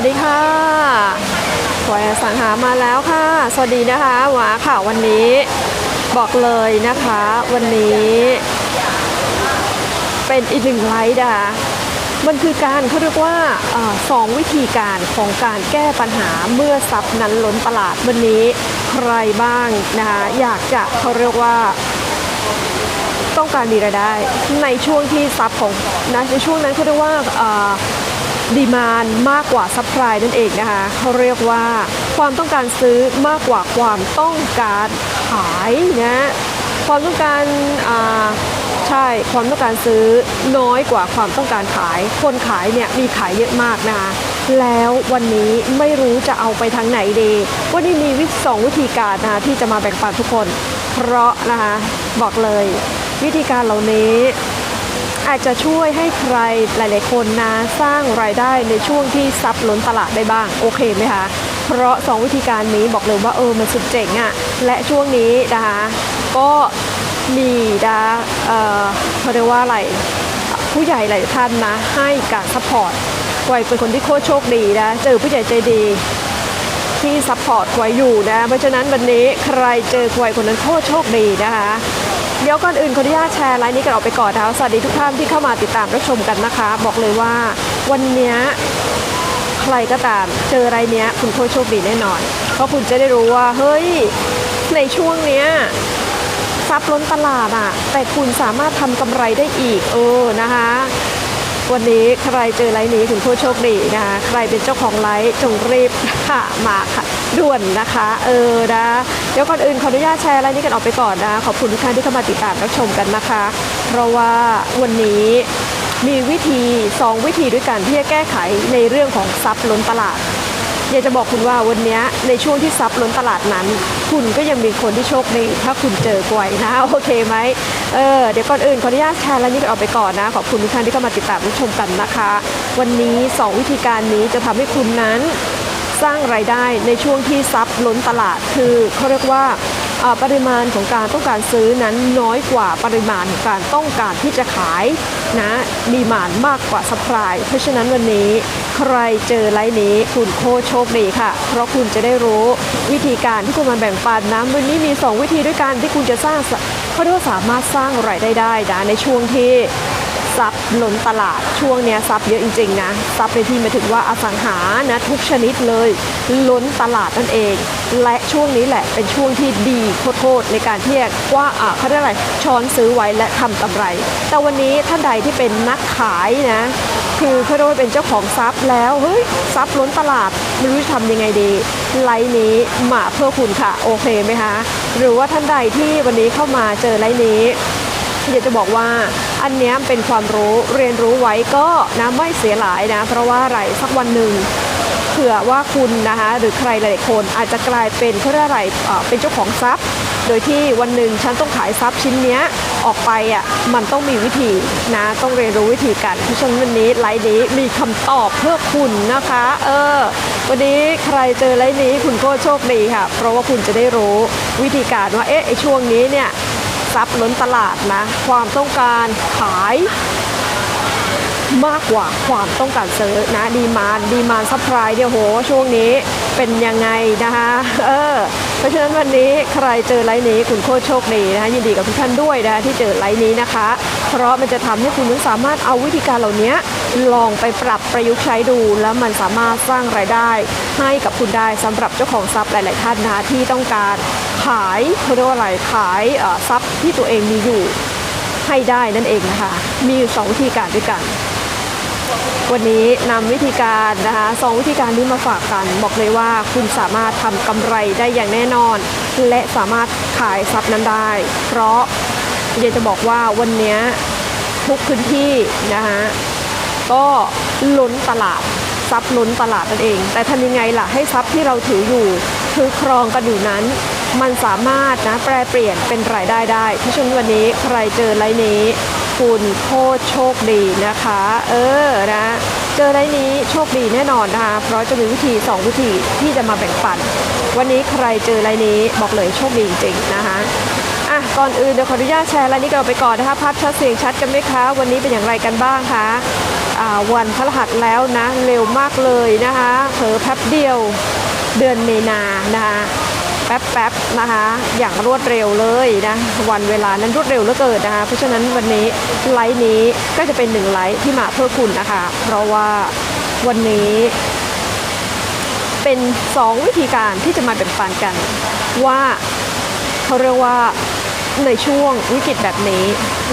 วัสดีค่ะหวยสังหามาแล้วค่ะ สวัสดีนะคะหวาค่ะวันนี้บอกเลยนะคะ วันนี้ เป็นอีกหนึ่งไลฟ์นะคะมันคือการเขาเรียกว่าอสองวิธีการของการแก้ปัญหาเมื่อทรัพย์นั้นล้นตลาดวันนี้ใครบ้างนะคะอยากจะเขาเรียกว่าต้องการมีรายได้ ในช่วงที่ซับของนะในช่วงนั้นเขาเรียกว่า ดีมานมากกว่าซัพพลายนั่นเองนะคะเขาเรียกว่าความต้องการซื้อมากกว่าความต้องการขายนะความต้องการอ่าใช่ความต้องการซื้อน้อยกว่าความต้องการขาย คนขายเนี่ยมีขายเยอะมากนะคะแล้ววันนี้ไม่รู้จะเอาไปทางไหนดี วันนี้มีวิธีสองวิธีการนะคะที่จะมาแบ่งปันทุกคน เพราะนะคะบอกเลยวิธีการเหล่านี้ อาจจะช่วยให้ใครหลาย ๆ คนนะสร้างรายได้ในช่วงที่ซับล้นตลาดได้บ้าง โอเคไหมคะเพราะ 2 วิธีการนี้บอกเลยว่าเออมันสุดเจ๋งอะ่ะและช่วงนี้นะคะก็มีนะเอ่อเขาเรียกว่าอะไรผู้ใหญ่หลายท่านนะให้การซัพพอร์ตไวยเป็นคนที่โคตรโชคดีนะเจอผู้ใหญ่ใจดีที่ซัพพอร์ตไว้อยู่นะ เพราะฉะนั้นวันนี้ใครเจอควายคนนั้นโคตรโชคดีนะคะ เดี๋ยวก่อนอื่นขออนุญาตแชร์ไลน์นี้กันออกไปก่อนนะคะสวัสดีทุกท่านที่เข้ามาติดตามรับชมกันนะคะ บอกเลยว่าวันนี้ใครก็ตามเจออะไรเนี้ยคุณโคโชคดีแน่นอน เพราะคุณจะได้รู้ว่า เฮ้ย ในช่วงเนี้ยทรัพย์ล้นตลาดอะแต่คุณสามารถทำกำไรได้อีก เออนะคะ วันนี้ใครเจอไลน์นี้คุณผู้โชคดีนะคะใครเป็นเจ้าของไลน์จงรีบค่ะมาค่ะด่วนนะคะ เออนะเดี๋ยวก่อนอื่นขออนุญาตแชร์ไลน์นี้กันออกไปก่อนนะขอบคุณทุกท่านที่เข้ามาติดตามรับชมกันนะคะ เพราะว่าวันนี้มีวิธี 2 วิธีด้วยกันที่จะแก้ไขในเรื่องของซับล้นตลาด อยากจะบอกคุณว่าวันนี้ในช่วงที่ซับล้นตลาดนั้น คุณก็ยังมีคนที่โชคดีถ้าคุณเจอกวยนะ โอเคไหมเออเดี๋ยวก่อนอื่นขออนุญาตแชร์แล้วนี้ออกไปก่อนนะ ขอบคุณทุกท่านที่เข้ามาติดตามรับชมกันนะคะ วันนี้ 2 วิธีการนี้จะทำให้คุณนั้นสร้างรายได้ในช่วงที่ซับล้นตลาดคือเขาเรียกว่าปริมาณของการต้องการซื้อนั้นน้อยกว่าปริมาณของการต้องการที่จะขาย นะดีมานมากกว่าสป라이เพราะฉะนั้นวันนี้ใครเจอไลน์นี้คุณโคโชคดีค่ะ เพราะคุณจะได้รู้วิธีการที่คุณมาแบ่งปันนะวันนี้มี 2 วิธีด้วยกันที่คุณจะสร้างเขาเรียกว่าสามารถสร้างรายได้ได้นะในช่วงที่ ทรัพย์ล้นตลาดช่วงเนี้ยทรัพย์เยอะจริงๆนะทรัพย์ในที่หมายถึงว่าอสังหานะทุกชนิดเลยล้นตลาดนั่นเอง และช่วงนี้แหละเป็นช่วงที่ดีโคตรๆในการที่ว่าอ่าเขาเรียกอะไรช้อนซื้อไว้และทำกำไร แต่วันนี้ท่านใดที่เป็นนักขายนะคือเขาเรียกว่าเป็นเจ้าของทรัพย์แล้วเฮ้ยทรัพย์ล้นตลาดไม่รู้จะทำยังไงดีไลน์นี้มาเพื่อคุณค่ะ โอเคไหมคะ หรือว่าท่านใดที่วันนี้เข้ามาเจอไลน์นี้อยากจะบอกว่า อันนี้เป็นความรู้เรียนรู้ไว้ก็นะไม่เสียหลายนะ เพราะว่าอะไรสักวันหนึ่งเผื่อว่าคุณนะคะหรือใครหลายๆคนอาจจะกลายเป็นเขาเรียกอะไรเป็นเจ้าของทรัพย์ โดยที่วันหนึ่งฉันต้องขายทรัพย์ชิ้นนี้ออกไปอะมันต้องมีวิธีนะต้องเรียนรู้วิธีกันเพราะฉะนั้นวันนี้ไลฟ์นี้มีคำตอบเพื่อคุณนะคะ เออ วันนี้ใครเจอไลฟ์นี้คุณก็โชคดีค่ะ เพราะว่าคุณจะได้รู้วิธีการว่าเอ๊ะไอช่วงนี้เนี่ย ทรัพย์ล้นตลาดนะ ความต้องการขายมากกว่าความต้องการซื้อนะดีมานดีมานซัพพลายเดี๋ยวโหช่วงนี้เป็นยังไงนะคะเออ เพราะฉะนั้นวันนี้ใครเจอไลน์นี้คุณโคตรโชคดีนะคะยินดีกับทุกท่านด้วยนะคะที่เจอไลน์นี้นะคะ เพราะมันจะทำให้คุณนั้นสามารถเอาวิธีการเหล่านี้ลองไปปรับประยุกต์ใช้ดู แล้วมันสามารถสร้างรายได้ ให้กับคุณได้สำหรับเจ้าของทรัพย์หลาย ๆ ท่านนะคะที่ต้องการขายเขาเรียกว่าอะไรขายทรัพย์ที่ตัวเองมีอยู่ให้ได้นั่นเองนะคะมีอยู่สองวิธีการด้วยกัน วันนี้นำวิธีการนะคะสองวิธีการนี้มาฝากกัน บอกเลยว่าคุณสามารถทำกำไรได้อย่างแน่นอน และสามารถขายทรัพย์นั้นได้ เพราะอยากจะบอกว่าวันนี้ทุกพื้นที่นะคะก็ล้นตลาดทรัพย์ล้นตลาดนั่นเอง แต่ทำยังไงล่ะให้ทรัพย์ที่เราถืออยู่ถือครองกันอยู่นั้น มันสามารถนะแปลเปลี่ยนเป็นรายได้ได้เพราะฉะนั้นวันนี้ใครเจอไลน์นี้ คุณโคตรโชคดีนะคะ เออนะเจอไลน์นี้โชคดีแน่นอนนะคะเพราะจะมีวิธี 2 วิธีที่จะมาแบ่งปัน วันนี้ใครเจอไลน์นี้บอกเลยโชคดีจริงๆนะคะอะก่อนอื่นเดี๋ยวขออนุญาตแชร์รายนี้กันไปก่อนนะคะภาพชัดเสียงชัดกันไหมคะ วันนี้เป็นอย่างไรกันบ้างคะวันพฤหัสแล้วนะ เร็วมากเลยนะคะเผลอแป๊บเดียวเดือนเมนานะคะ แป๊บๆนะคะ อย่างรวดเร็วเลยนะ วันเวลานั้นรวดเร็วเหลือเกินนะคะ เพราะฉะนั้นวันนี้ไลฟ์นี้ก็จะเป็นหนึ่งไลฟ์ที่มาเพื่อคุณนะคะ เพราะว่าวันนี้เป็น 2 วิธีการที่จะมาแบ่งปันกัน ว่าเขาเรียกว่าในช่วงวิกฤตแบบนี้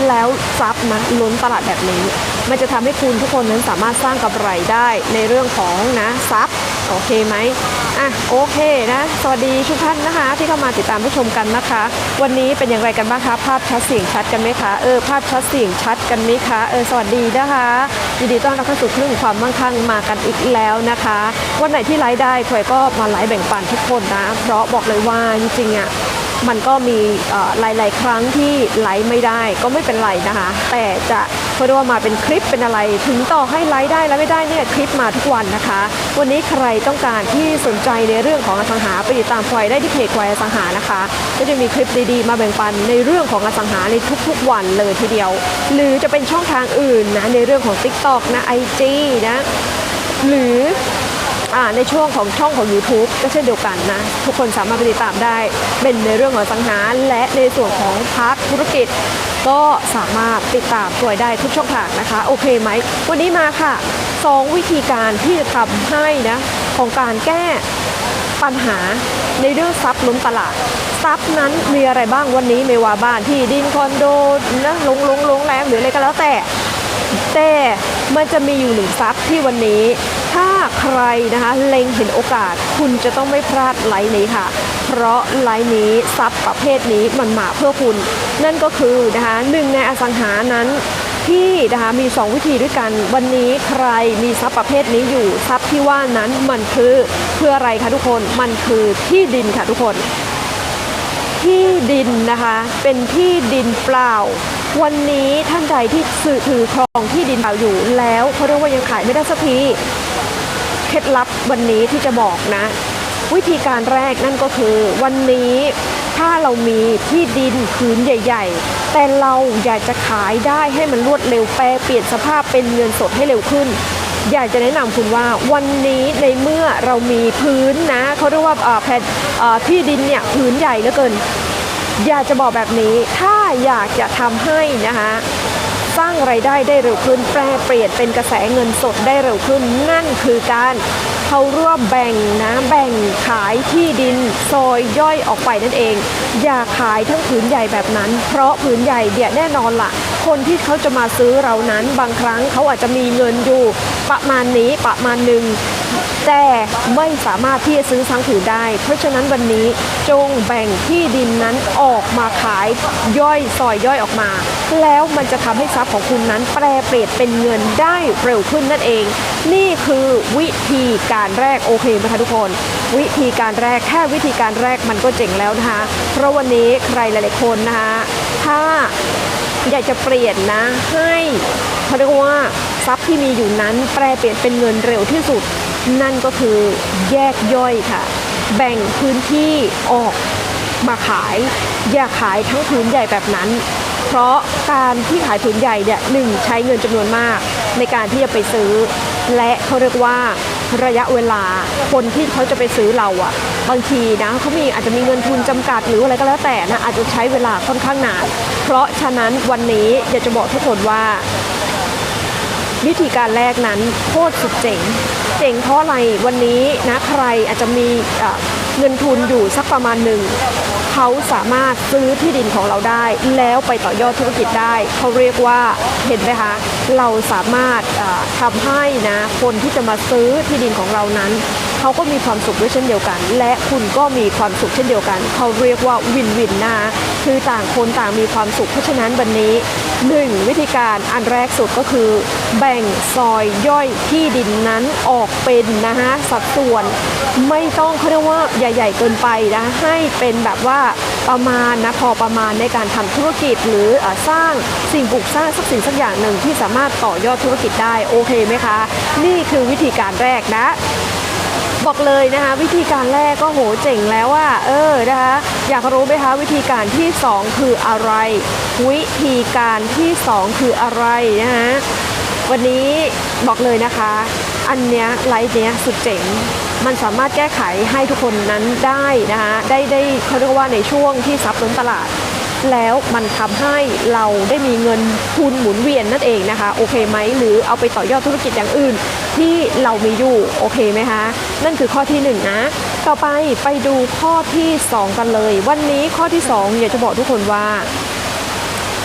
แล้วทรัพย์นะล้นตลาดแบบนี้ มันจะทำให้คุณทุกคนนั้นสามารถสร้างกำไรได้ในเรื่องของนะทรัพย์โอเคไหม อะโอเคนะ สวัสดีทุกท่านนะคะ ที่เข้ามาติดตามผู้ชมกันนะคะ วันนี้เป็นอย่างไรกันบ้างคะภาพชัดเสียงชัดกันไหมคะเออภาพชัดเสียงชัดกันไหมคะเออสวัสดีนะคะยินดีต้อนรับเข้าสู่ครึ่งความมั่งคั่งมากันอีกแล้วนะคะ วันไหนที่ไลฟ์ได้คอยก็มาไลฟ์แบ่งปันทุกคนนะ เพราะบอกเลยว่าจริงๆอะ มันก็มีหลาย ๆ ครั้งที่ไลฟ์ไม่ได้ก็ไม่เป็นไรนะคะ แต่จะเขาเรียกว่ามาเป็นคลิปเป็นอะไร ถึงต่อให้ไลฟ์ได้แล้วไม่ได้เนี่ยคลิปมาทุกวันนะคะ วันนี้ใครต้องการที่สนใจในเรื่องของอสังหาไปติดตามควายได้ที่เพจควายอสังหานะคะก็จะมีคลิปดี ๆ มาแบ่งปันในเรื่องของอสังหาในทุก ๆ วันเลยทีเดียว หรือจะเป็นช่องทางอื่นนะในเรื่องของ TikTok นะ IG นะหรือ ในช่วงของช่องของ YouTube ก็เช่นเดียวกันนะ ทุกคนสามารถไปติดตามได้ เป็นในเรื่องของสังหารและในส่วนของพาร์ทธุรกิจ ก็สามารถติดตามตัวได้ทุกช่องทางนะคะ โอเคไหม วันนี้มาค่ะสองวิธีการที่จะทำให้นะของการแก้ปัญหาในเรื่องทรัพย์ล้นตลาดทรัพย์นั้นมีอะไรบ้างวันนี้ไม่ว่าบ้านที่ดินคอนโดนะลงลงลงแรมหรืออะไรก็แล้วแต่ แต่มันจะมีอยู่หนึ่งทรัพย์ที่วันนี้ ถ้าใครนะคะเล็งเห็นโอกาสคุณจะต้องไม่พลาดไลน์นี้ค่ะ เพราะไลน์นี้ทรัพย์ประเภทนี้มันมาเพื่อคุณ นั่นก็คือนะคะหนึ่งในอสังหานั้นที่นะคะมี 2 วิธีด้วยกัน วันนี้ใครมีทรัพย์ประเภทนี้อยู่ทรัพย์ที่ว่านั้นมันคือเพื่ออะไรคะทุกคนมันคือที่ดินค่ะทุกคน ที่ดินนะคะเป็นที่ดินเปล่า วันนี้ท่านใดที่สื่อถือครองที่ดินเปล่าอยู่แล้วเขาเรียกว่ายังขายไม่ได้สักที ล็ดลับวันนี้ที่จะบอกนะ วิธีการแรกนั่นก็คือ วันนี้ถ้าเรามีที่ดินผืนใหญ่ ๆ แต่เราอยากจะขายได้ให้มันรวดเร็วแปลเปลี่ยนสภาพเป็นเงินสดให้เร็วขึ้น อยากจะแนะนำคุณว่าวันนี้ในเมื่อเรามีพื้นนะเขาเรียกว่าแผ่นที่ดินเนี่ยพื้นใหญ่เหลือเกิน อยากจะบอกแบบนี้ถ้าอยากจะทำให้นะคะ สร้างไรายได้ได้เร็วขึ้น แปรเปลี่ยนเป็นกระแสเงินสดได้เร็วขึ้น นั่นคือการเขาร่วมแบ่งนะแบ่งขายที่ดินซอยย่อยออกไปนั่นเอง อย่าขายทั้งผืนใหญ่แบบนั้น เพราะผืนใหญ่เดี๋ยวแน่นอนละ่ะ คนที่เขาจะมาซื้อเรานั้น บางครั้งเขาอาจจะมีเงินอยู่ประมาณนี้ประมาณหนึ่งแต่ไม่สามารถที่จะซื้อทั้งผืนได้ เพราะฉะนั้นวันนี้จงแบ่งที่ดินนั้นออกมาขายย่อยซอยย่อยออกมา แล้วมันจะทำให้ทรัพย์ของคุณนั้นแปลเปลี่ยนเป็นเงินได้เร็วขึ้นนั่นเอง นี่คือวิธีการแรกโอเคไหมคะทุกคน วิธีการแรกแค่วิธีการแรกมันก็เจ๋งแล้วนะคะ เพราะวันนี้ใครหลาย ๆ คนนะคะถ้า อยากจะเปลี่ยนนะให้เขาเรียกว่าทรัพย์ที่มีอยู่นั้นแปลเปลี่ยนเป็นเงินเร็วที่สุด นั่นก็คือแยกย่อยค่ะ แบ่งพื้นที่ออกมาขาย อย่าขายทั้งพื้นใหญ่แบบนั้น เพราะการที่ขายผืนใหญ่เนี่ยหนึ่งใช้เงินจำนวนมากในการที่จะไปซื้อ และเขาเรียกว่า ระยะเวลาคนที่เขาจะไปซื้อเราอะบางทีนะเขามีอาจจะมีเงินทุนจำกัดหรืออะไรก็แล้วแต่นะอาจจะใช้เวลาค่อนข้างนานเพราะฉะนั้นวันนี้อยากจะบอกทุกคนว่า วิธีการแรกนั้นโคตรสุดเจ๋ง เจ๋งเพราะอะไรวันนี้นะใครอาจจะมีเงินทุนอยู่สักประมาณหนึ่งเขาสามารถซื้อที่ดินของเราได้ แล้วไปต่อยอดธุรกิจได้เขาเรียกว่าเห็นไหมคะเราสามารถเอ่อทำให้นะคนที่จะมาซื้อที่ดินของเรานั้น เขาก็มีความสุขด้วยเช่นเดียวกัน และคุณก็มีความสุขเช่นเดียวกัน เขาเรียกว่าวินวินนะคือต่างคนต่างมีความสุขเพราะฉะนั้นวันนี้หนึ่งวิธีการอันแรกสุดก็คือ แบ่งซอยย่อยที่ดินนั้นออกเป็นนะคะสัดส่วนไม่ต้องเขาเรียกว่าใหญ่ ๆ เกินไปนะให้เป็นแบบว่าประมาณนะพอประมาณในการทำธุรกิจหรืออสร้างสิ่งปลูกสร้างสักสิ่งสักอย่างหนึ่งที่สามารถต่อยอดธุรกิจได้โอเคไหมคะ นี่คือวิธีการแรกนะ บอกเลยนะคะ วิธีการแรกก็โหเจ๋งแล้วว่าเออนะคะ อยากรู้ไหมคะวิธีการที่ 2 คืออะไร วิธีการที่ 2 คืออะไรนะคะวันนี้บอกเลยนะคะ อันเนี้ยไลฟ์เนี้ยสุดเจ๋งมันสามารถแก้ไขให้ทุกคนนั้นได้นะคะได้ได้เขาเรียกว่าในช่วงที่ซับล้นตลาด แล้วมันทำให้เราได้มีเงินทุนหมุนเวียนนั่นเองนะคะ โอเคไหมหรือเอาไปต่อยอดธุรกิจอย่างอื่น ที่เรามีอยู่โอเคไหมคะ นั่นคือข้อที่หนึ่งนะต่อไปไปดูข้อที่สองกันเลย วันนี้ข้อที่สองอยากจะบอกทุกคนว่า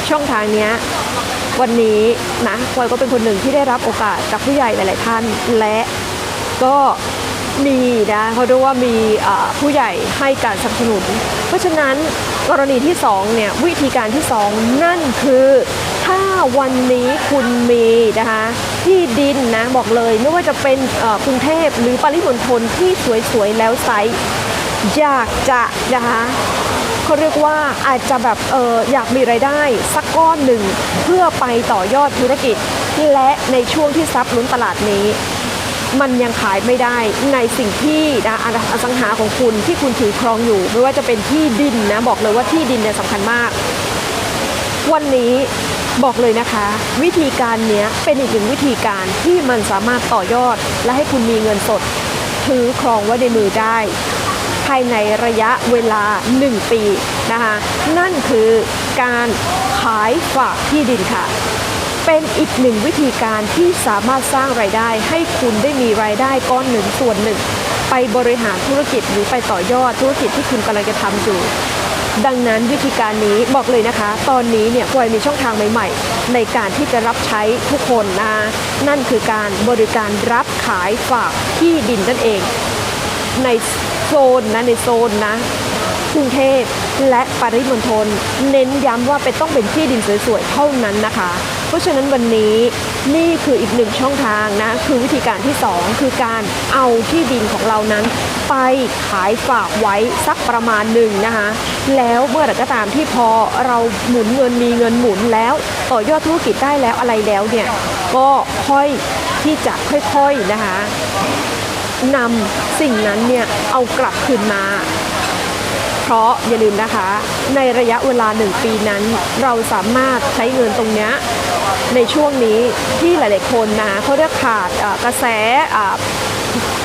ช่องทางนี้วันนี้นะพลอยก็เป็นคนหนึ่งที่ได้รับโอกาสจากผู้ใหญ่หลาย ๆ ท่าน และก็มีนะเขาเรียกว่ามีผู้ใหญ่ให้การสนับสนุน เพราะฉะนั้น กรณีที่สองเนี่ยวิธีการที่สองนั่นคือถ้าวันนี้คุณมีนะคะที่ดินนะบอกเลยไม่ว่าจะเป็นกรุงเทพหรือปริมณฑลที่สวยๆแล้วไซส์อยากจะนะคะเขาเรียกว่าอาจจะแบบเอออยากมีไรายได้สักก้อนหนึ่งเพื่อไปต่อยอดธุรกิจและในช่วงที่ซับลุ้นตลาดนี้ มันยังขายไม่ได้ในสิ่งที่นะอสังหาของคุณที่คุณถือครองอยู่ ไม่ว่าจะเป็นที่ดินนะบอกเลยว่าที่ดินเนี่ยสำคัญมาก วันนี้บอกเลยนะคะ วิธีการเนี้ยเป็นอีกหนึ่งวิธีการที่มันสามารถต่อยอด และให้คุณมีเงินสด ถือครองไว้ในมือได้ ภายในระยะเวลา 1 ปีนะคะนั่นคือการขายฝากที่ดินค่ะ เป็นอีกหนึ่งวิธีการที่สามารถสร้างรายได้ ให้คุณได้มีรายได้ก้อนหนึ่งส่วนหนึ่ง ไปบริหารธุรกิจหรือไปต่อยอดธุรกิจที่คุณกำลังจะทำอยู่ ดังนั้นวิธีการนี้บอกเลยนะคะ ตอนนี้เนี่ยพลอยมีช่องทางใหม่ ๆ ในการที่จะรับใช้ทุกคนนะนั่นคือการบริการรับขายฝากที่ดินนั่นเอง ในโซนนะในโซนนะกรุงเทพและปริมณฑลเน้นย้ำว่าเป็นต้องเป็นที่ดินสวยๆเท่านั้นนะคะ เพราะฉะนั้นวันนี้นี่คืออีกหนึ่งช่องทางนะคือวิธีการที่สองคือการเอาที่ดินของเรานั้น ไปขายฝากไว้สักประมาณหนึ่งนะคะแล้วเมื่อไหร่ก็ตามที่พอเราหมุนเงินมีเงินหมุนแล้ว ต่อยอดธุรกิจได้แล้วอะไรแล้วเนี่ยก็ค่อยที่จะค่อยๆนะคะนำสิ่งนั้นเนี่ยเอากลับคืนมา ราะอย่าลืมนะคะ ในระยะเวลาหนึ่งปีนั้น เราสามารถใช้เงินตรงนี้ในช่วงนี้ที่หลาย ๆ คนนะเขาเรียกขาดกระแส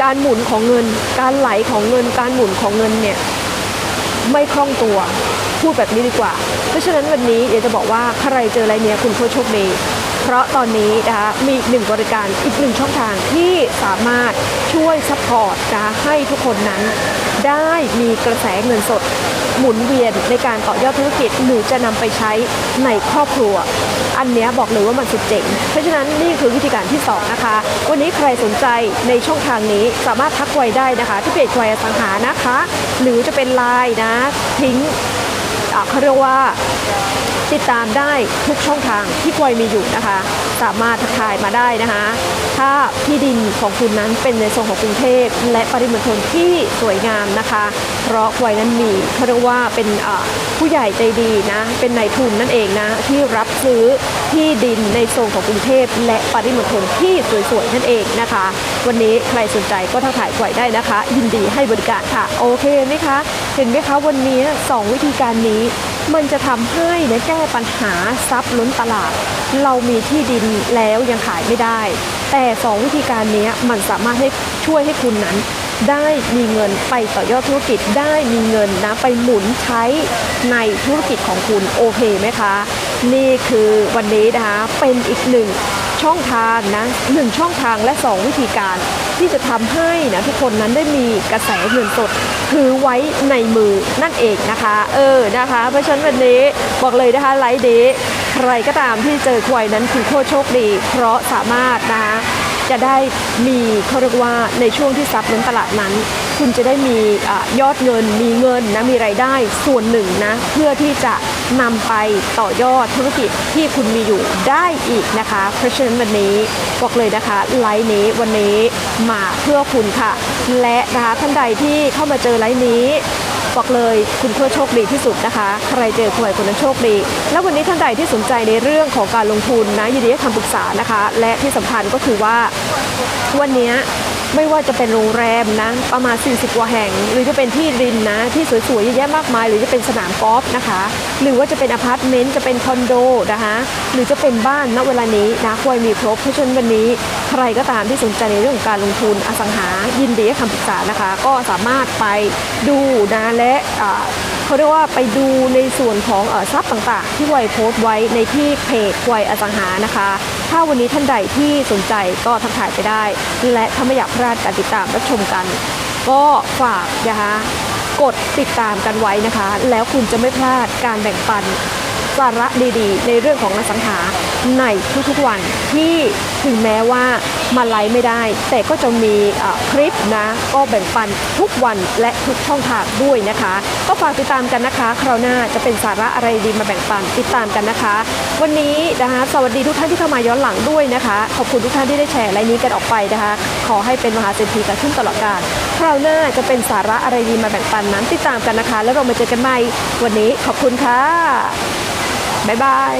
การหมุนของเงิน การไหลของเงิน การหมุนของเงินเนี่ยไม่คล่องตัวพูดแบบนี้ดีกว่า เพราะฉะนั้นวันนี้อยากจะบอกว่าใครเจออะไรเนี้ยคุณโชคดีเพราะตอนนี้นะคะมีอีกหนึ่งบริการอีกหนึ่งช่องทางที่สามารถช่วยซัพพอร์ตนะให้ทุกคนนั้น ได้มีกระแสเงินสด หมุนเวียนในการต่อยอดธุรกิจหรือจะนำไปใช้ในครอบครัว อันเนี้ยบอกเลยว่ามันสุดเจ๋ง เพราะฉะนั้นนี่คือวิธีการที่สองนะคะ วันนี้ใครสนใจในช่องทางนี้สามารถทักไว้ได้นะคะ ที่เพจไวยสังหานะคะ หรือจะเป็นไลน์นะ ทิ้งอ่าเขาเรียกว่า ติดตามได้ทุกช่องทางที่กวยมีอยู่นะคะ สามารถทักทายมาได้นะคะ ถ้าที่ดินของคุณนั้นเป็นในโซนของกรุงเทพและปริมณฑลที่สวยงามนะคะ เพราะกวยนั้นมีเขาเรียกว่าเป็นผู้ใหญ่ใจดีนะเป็นนายทุนนั่นเองนะที่รับซื้อที่ดินในโซนของกรุงเทพและปริมณฑลที่สวยๆนั่นเองนะคะ วันนี้ใครสนใจก็ทักทายกวยได้นะคะ ยินดีให้บริการค่ะ โอเคไหมคะ เห็นไหมคะวันนี้สองวิธีการนี้ มันจะทำให้นะแก้ปัญหาทรัพย์ล้นตลาด เรามีที่ดินแล้วยังขายไม่ได้ แต่สองวิธีการนี้มันสามารถให้ช่วยให้คุณนั้น ได้มีเงินไปต่อยอดธุรกิจได้มีเงินนะไปหมุนใช้ในธุรกิจของคุณโอเคไหมคะ นี่คือวันนี้นะคะเป็นอีกหนึ่ง ช่องทางนะหนึ่งช่องทางและสองวิธีการที่จะทำให้นะทุกคนนั้นได้มีกระแสเงินสดถือไว้ในมือนั่นเองนะคะ เออนะคะ เพราะฉะนั้นวันนี้บอกเลยนะคะไลฟ์เดย์ใครก็ตามที่เจอควายนั้นคือโคตรโชคดี เพราะสามารถนะคะจะได้มีเขาเรียกว่าในช่วงที่ซับล้นตลาดนั้น คุณจะได้มีอยอดเงินมีเงินนะมีรายได้ส่วนหนึ่งนะเพื่อที่จะ นำไปต่อยอดธุรกิจที่คุณมีอยู่ได้อีกนะคะ เพราะฉะนั้นวันนี้บอกเลยนะคะไลฟ์นี้วันนี้มาเพื่อคุณค่ะ และนะคะท่านใดที่เข้ามาเจอไลฟ์นี้บอกเลยคุณเพื่อโชคดีที่สุดนะคะ ใครเจอหวยคนนั้นโชคดี แล้ววันนี้ท่านใดที่สนใจในเรื่องของการลงทุนนะยินดีให้คำปรึกษานะคะ และที่สำคัญก็คือว่าวันนี้ ไม่ว่าจะเป็นโรงแรมนะประมาณ 40 กว่าแห่ง หรือจะเป็นที่ริมนะ ที่สวยๆเยอะแยะมากมาย หรือจะเป็นสนามกอล์ฟนะคะ หรือว่าจะเป็นอพาร์ตเมนต์จะเป็นคอนโดนะคะหรือจะเป็นบ้านณเวลานี้นะควรมีครบเพราะฉะนั้นวันนี้ใครก็ตามที่สนใจในเรื่องของการลงทุนอสังหายินดีให้คำปรึกษานะคะ ก็สามารถไปดูนะและเขาเรียกว่าไปดูในส่วนของอทรัพย์ต่างๆ ที่วัยโพสต์ไว้ในที่เพจวัยอสังหานะคะ ถ้าวันนี้ท่านใดที่สนใจก็ทักทายไปได้ และถ้าไม่อยากพลาดการติดตามรับชมกัน ก็ฝากนะคะกดติดตามกันไว้นะคะ แล้วคุณจะไม่พลาดการแบ่งปัน สาระดีๆ ในเรื่องของอสังหาในทุกๆวันที่ถึงแม้ว่ามาไลฟ์ไม่ได้ แต่ก็จะมีคลิปนะ ก็แบ่งปันทุกวันและทุกช่องทางด้วยนะคะ ก็ฝากติดตามกันนะคะ คราวหน้าจะเป็นสาระอะไรดีมาแบ่งปันติดตามกันนะคะ วันนี้นะคะสวัสดีทุกท่านที่เข้ามาย้อนหลังด้วยนะคะ ขอบคุณทุกท่านที่ได้แชร์ไลน์นี้กันออกไปนะคะ ขอให้เป็นมหาเศรษฐีกันขึ้นตลอดกาลคราวหน้าจะเป็นสาระอะไรดีมาแบ่งปันนั้นติดตามกันนะคะ แล้วเรามาเจอกันใหม่วันนี้ขอบคุณค่ะ บ๊ายบาย